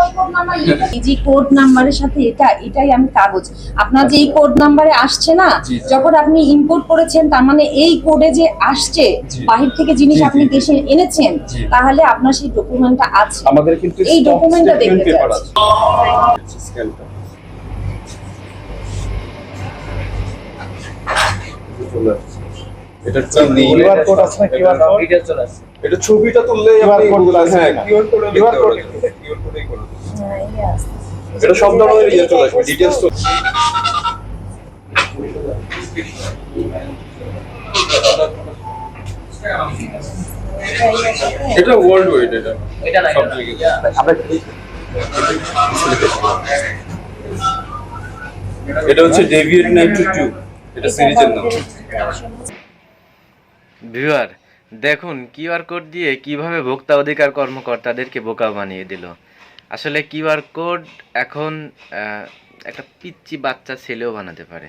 ওই code number এই যে কোড নাম্বারের সাথে এটা এটাই আমি কাগজ। আপনার যে এই কোড নাম্বারে আসছে না। যখন আপনি ইম্পোর্ট করেছেন তার মানে এই কোডে যে আসছে বাহির থেকে জিনিস আপনি দেশে এনেছেন তাহলে আপনার সেই ডকুমেন্টটা আছে। আমাদের কিন্তু এই statement দেখতে স্ক্যানটা এটা কিউআর কোড আছে না? কিউআর কোড এটা ছবিটা আছে হ্যাঁ না? কিউআর কোড এটা সব ধরনের ইয়ে চলে আসবে ডিটেইলস তো। এটা ওয়ার্ল্ড ওয়াইড এটা। এটা না সব জায়গায়। এটা হচ্ছে ডেভিয়েট নাইট্রো টু এটা সিরিজের নাম। ভিউয়ার দেখুন কিউআর কোড দিয়ে কীভাবে ভোক্তা অধিকার কর্মকর্তাদেরকে বোকা বানিয়ে দিল। আসলে কিউআর কোড এখন একটা পিচ্চি বাচ্চা ছেলেও বানাতে পারে।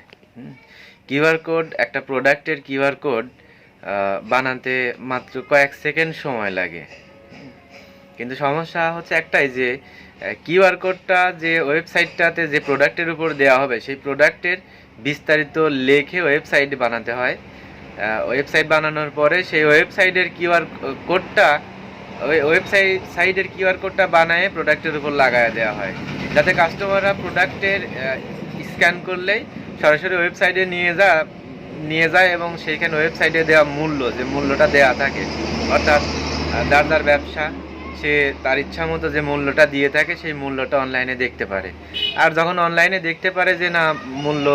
কিউআর কোড, একটা প্রোডাক্টের কিউআর কোড বানাতে মাত্র কয়েক সেকেন্ড সময় লাগে। কিন্তু সমস্যা হচ্ছে একটাই যে কিউআর কোডটা যে ওয়েবসাইটটাতে যে প্রোডাক্টের উপর দেওয়া হবে, সেই প্রোডাক্টের বিস্তারিত লেখে ওয়েবসাইট বানাতে হয়। ওয়েবসাইট বানানোর পরে সেই ওয়েবসাইটের কিউআর কোডটা ওই ওয়েবসাইট সাইটের কিউআর কোডটা বানায় প্রোডাক্টের উপর লাগায় দেওয়া হয়। যাতে কাস্টমাররা প্রোডাক্টের স্ক্যান করলেই সরাসরি ওয়েবসাইটে নিয়ে যা, নিয়ে যায় এবং সেইখানে ওয়েবসাইটে দেওয়া মূল্য, যে মূল্যটা দেওয়া থাকে, অর্থাৎ যার যার ব্যবসা, সে তার ইচ্ছা মতো যে মূল্যটা দিয়ে থাকে, সেই মূল্যটা অনলাইনে দেখতে পারে। আর যখন অনলাইনে দেখতে পারে যে না, মূল্য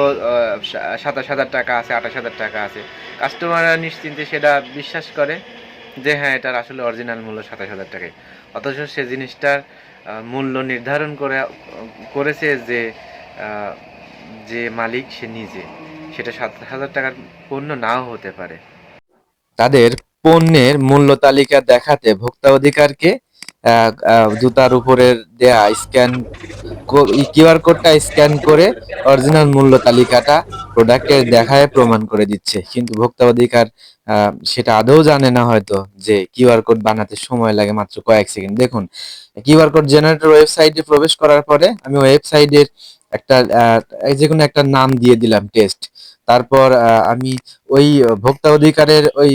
সাতাশ হাজার টাকা আছে, আঠাশ হাজার টাকা আছে কাস্টমাররা নিশ্চিন্তে সেটা বিশ্বাস করে। যে হ্যাঁ এটার আসলে অরিজিনাল মূল্য সাতাশ হাজার টাকায়। অথচ সে জিনিসটার মূল্য নির্ধারণ করে করেছে যে যে মালিক সে নিজে। সেটা সাত হাজার টাকার পণ্য নাও হতে পারে। তাদের পণ্যের মূল্য তালিকা দেখাতে ভোক্তা অধিকারকে জুতার উপরের দেয়া স্ক্যান কিউআর কোডটা স্ক্যান করে অরিজিনাল মূল্য তালিকাটা প্রোডাক্টের দেখায়, প্রমাণ করে দিচ্ছে। কিন্তু ভোক্তা অধিকার সেটা আদৌ জানে না হয়তো যে কিউআর কোড বানাতে সময় লাগে মাত্র কয়েক সেকেন্ড। দেখুন কিউআর কোড জেনারেটর ওয়েবসাইটে প্রবেশ করার পরে আমি ওয়েবসাইটের একটা যে কোনো একটা নাম দিয়ে দিলাম টেস্ট তারপর আমি ওই ভোক্তা অধিকারের ওই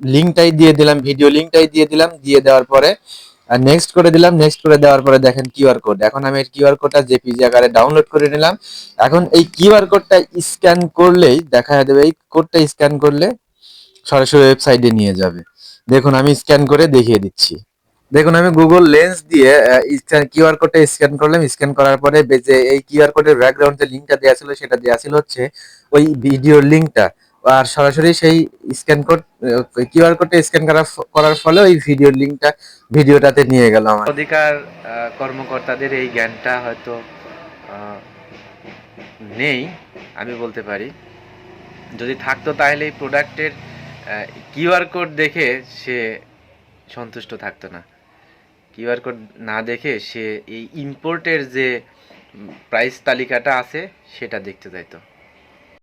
লিঙ্কটাই দিয়ে দিলাম ভিডিও লিঙ্কটাই দিয়ে দিলাম, দিয়ে দেওয়ার পরে নেক্সট করে দিলাম নেক্সট করে দেওয়ার পরে দেখেন কিউআর কোড এখন আমি এই কিউআর কোডটা জেপিজি আকারে ডাউনলোড করে নিলাম। এখন এই কিউআর কোডটা স্ক্যান করলেই দেখা যাবে, এই কোডটা স্ক্যান করলে সরাসরি ওয়েবসাইটে নিয়ে যাবে। দেখুন, আমি স্ক্যান করে দেখিয়ে দিচ্ছি। দেখুন, আমি গুগল লেন্স দিয়ে কিউআর কোডটা স্ক্যান করলাম। স্ক্যান করার পরে যে এই কিউআর কোডের ব্যাকগ্রাউন্ড যে লিঙ্কটা দেওয়া ছিল, সেটা দেওয়া ছিল হচ্ছে ওই ভিডিওর লিঙ্কটা আর সরাসরি সেই স্ক্যান কোড কিউআর কোডটা স্ক্যান করার ফলে ওই ভিডিওর লিঙ্কটা ভিডিওটাতে নিয়ে গেল আমার। অধিকার কর্মকর্তাদের এই জ্ঞানটা হয়তো নেই, আমি বলতে পারি। যদি থাকতো তাহলে এই প্রোডাক্টের কিউআর কোড দেখে সে সন্তুষ্ট থাকতো না। কিউআর কোড না দেখে সে এই ইম্পোর্টের যে প্রাইস তালিকাটা আছে, সেটা দেখতে চাইতো।